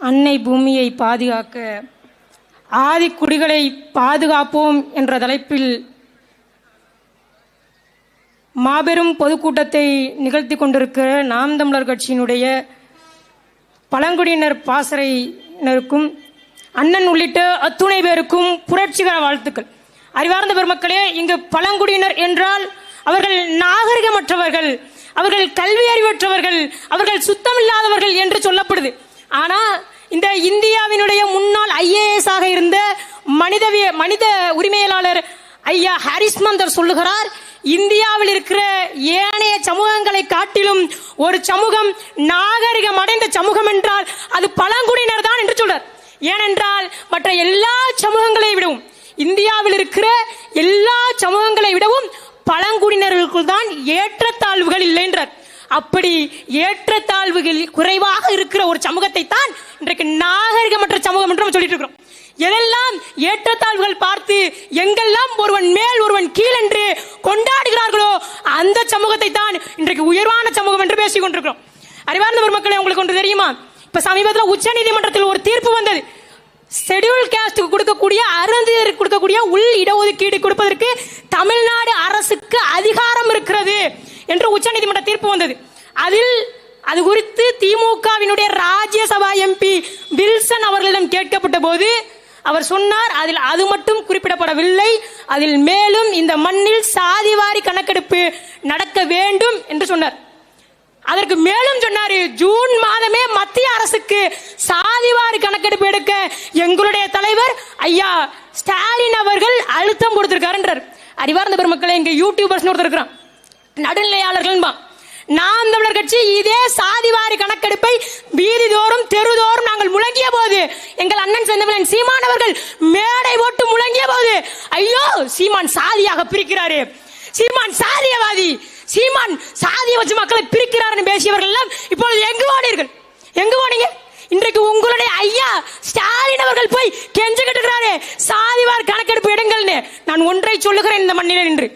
அன்னை பூமியை பாதுகாக்க ஆதி குடிகளை பாதுகாப்போம் என்ற தலைப்பில் மாபெரும் பொதுக்கூட்டத்தை நிகழ்த்தி கொண்டிருக்கிற நாம் தமிழர் கட்சியினுடைய பழங்குடியினர் பாசறையினருக்கும் அண்ணன் உள்ளிட்ட அத்துணை பேருக்கும் புரட்சிகர வாழ்த்துக்கள். அறிவார்ந்த பெருமக்களே இங்கு பழங்குடியினர் என்றால் அவர்கள் நாகரிகமற்றவர்கள் அவர்கள் கல்வி அறிவற்றவர்கள் அவர்கள் சுத்தமில்லாதவர்கள் என்று சொல்லப்படுது. ஆனால் இந்த இந்தியாவினுடைய முன்னாள் ஐஏஎஸ் ஆக இருந்த மனிதவிய மனித உரிமையாளர் ஐயா ஹரிஸ்மந்தர் சொல்லுகிறார் இந்தியாவில் இருக்கிற ஏனைய சமூகங்களை காட்டிலும் ஒரு சமூகம் நாகரிகம் அடைந்த சமூகம் என்றால் அது பழங்குடியினர் தான் என்று சொல்றார். ஏனென்றால் மற்ற எல்லா சமூகங்களை விடவும் இந்தியாவில் இருக்கிற எல்லா சமூகங்களை விடவும் பழங்குடியினர்களுக்குள் தான் ஏற்றத்தாழ்வுகள் இல்லை என்றார் அப்படி ஏற்றத்தாழ்வுகள் குறைவாக இருக்கிற ஒரு சமூகத்தை தான் இன்றைக்கு நாகரிகமற்ற சமூகம் என்று நம்ம சொல்லிட்டு இருக்கிறோம். எதெல்லாம் ஏற்றத்தாழ்வுகள் பார்த்து எங்கெல்லாம் ஒருவன் மேல் ஒருவன் கீழ் என்று கொண்டாடுகிறார்களோ அந்த சமூகத்தை தான் இன்றைக்கு உயர்வான சமூகம் என்று பேசிக் கொண்டிருக்கிறோம். அறிவார்ந்த பெருமக்களே உங்களுக்கு ஒன்று தெரியுமா? இப்ப சமீபத்தில் உச்ச நீதிமன்றத்தில் ஒரு தீர்ப்பு வந்தது. ஷெட்யூல் காஸ்டுக்கு கொடுக்கக்கூடிய அருந்தியருக்கு கொடுக்கக்கூடிய உள் இடஒதுக்கீடு கொடுப்பதற்கு தமிழ்நாடு அரசுக்கு அதிகாரம் இருக்கிறது. என்று உச்சநீதிமன்ற தீர்ப்பு வந்தது. அதில் அது குறித்து திமுகவினுடைய ராஜ்யசபா எம்பி வில்சன் அவர்களிடம் கேட்கப்பட்ட போது அவர் சொன்னார் அதில் அது மட்டும் குறிப்பிடப்படவில்லை. அதில் மேலும் இந்த மண்ணில் சாதிவாரி கணக்கெடுப்பு நடக்க வேண்டும் என்று சொன்னார். அதற்கு மேலும் சொன்னார் ஜூன் மாதமே மத்திய அரசுக்கு சாதிவாரி கணக்கெடுப்பு எடுக்க எங்களுடைய தலைவர் ஐயா ஸ்டாலின் அவர்கள் அழுத்தம் கொடுத்திருக்காருன்றார் அறிவார்ந்த பெருமக்களை இங்க யூடியூபர்ஸ் ஒருத்தர் இருக்கிறான். நடுநிலையாளர்கள் நாம் தமிழர் கட்சி இதே சாதிவாரி கணக்கெடுப்பை வீதிதோறும் தெருதோறும் நாங்கள் முழங்கிய போது எங்கள் அண்ணன் செந்தமிழன் சீமான் அவர்கள் மேடை போட்டு முழங்கிய போது ஐயோ சீமான் சாதியாக பிரிக்கிறாரு. சீமான் சாதியவாதி சீமான் சாதியை வச்சு மக்களை பிரிக்கிறார்னு பேசியவர்கள் எல்லாம் இப்பொழுது எங்கு ஓனீர்கள் எங்கு ஓனீங்க இன்றைக்கு உங்களுடைய ஐயா ஸ்டாலின் அவர்கள் போய் கெஞ்சு கட்டுகிறாரே சாதிவார் கணக்கெடுப்பு எடுங்கள்னு. நான் ஒன்றை சொல்லுகிறேன் இந்த மண்ணில் நின்று.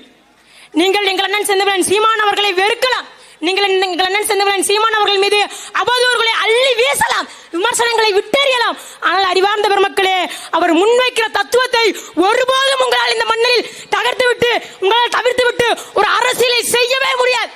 நீங்கள் எங்கள் அண்ணன் செந்தமிழன் சீமான் அவர்களை வெறுக்கலாம். நீங்கள் எங்கள் அண்ணன் செந்தமிழன் சீமான் அவர்கள் மீது அவதூறுகளை அள்ளி வீசலாம். விமர்சனங்களை விட்டெறியலாம். ஆனால் அறிவார்ந்த பெருமக்களே அவர் முன்வைக்கிற தத்துவத்தை ஒருபோதும் உங்களால் இந்த மண்ணில் தகர்த்து விட்டு உங்களால் தவிர்த்து விட்டு ஒரு அரசியலை செய்யவே முடியாது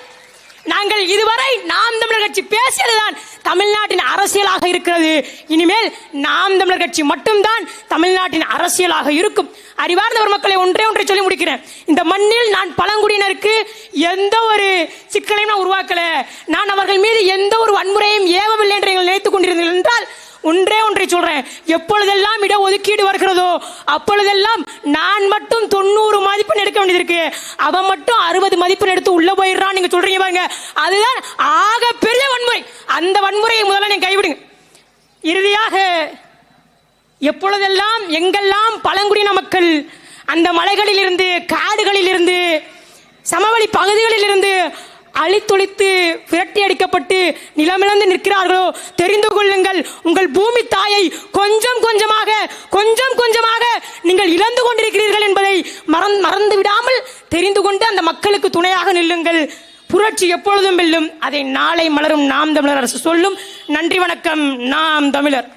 நாங்கள் இதுவரை நாம் தமிழர் கட்சி பேசியதுதான் தமிழ்நாட்டின் அரசியலாக இருக்கிறது. இனிமேல் நாம் தமிழர் கட்சி மட்டும்தான் தமிழ்நாட்டின் அரசியலாக இருக்கும். அறிவார்ந்த மக்களை ஒன்றே ஒன்றை சொல்லி முடிக்கிறேன். இந்த மண்ணில் நான் பழங்குடியினருக்கு எந்த ஒரு சிக்கலையும் நான் உருவாக்கல. நான் அவர்கள் மீது எந்த ஒரு வன்முறையும் ஏவவில்லை என்று நீங்கள் நினைத்துக் கொண்டிருந்தீர்கள் என்றால் ஒன்றே ஒன்றை சொல்றேன். எப்பொழுதெல்லாம் இட ஒதுக்கீடு வருகிறதோ அப்பொழுதெல்லாம் நான் மட்டும் வேண்டியது இருக்கு அவன் மட்டும் அறுபது மதிப்பெண் எடுத்து உள்ள போயிடுறான் நீங்க சொல்றீங்க பாருங்க. அதுதான் ஆக பெரிய வன்முறை. அந்த வன்முறையை முதல்ல நீங்க கைவிடுங்க. இறுதியாக எப்பொழுதெல்லாம் எங்கெல்லாம் பழங்குடியின மக்கள் அந்த மலைகளில் இருந்து காடுகளில் இருந்து சமவெளி பகுதிகளில் அழித்துளித்து விரட்டி அடிக்கப்பட்டு நிலமிழந்து நிற்கிறார்களோ தெரிந்து கொள்ளுங்கள். உங்கள் பூமி தாயை கொஞ்சம் கொஞ்சமாக கொஞ்சம் கொஞ்சமாக நீங்கள் இழந்து கொண்டிருக்கிறீர்கள் என்பதை மறந்து மறந்து விடாமல் தெரிந்து கொண்டு அந்த மக்களுக்கு துணையாக நில்லுங்கள். புரட்சி எப்பொழுதும் வெல்லும். அதை நாளை மலரும். நாம் தமிழர் அரசு சொல்லும். நன்றி வணக்கம். நாம் தமிழர்.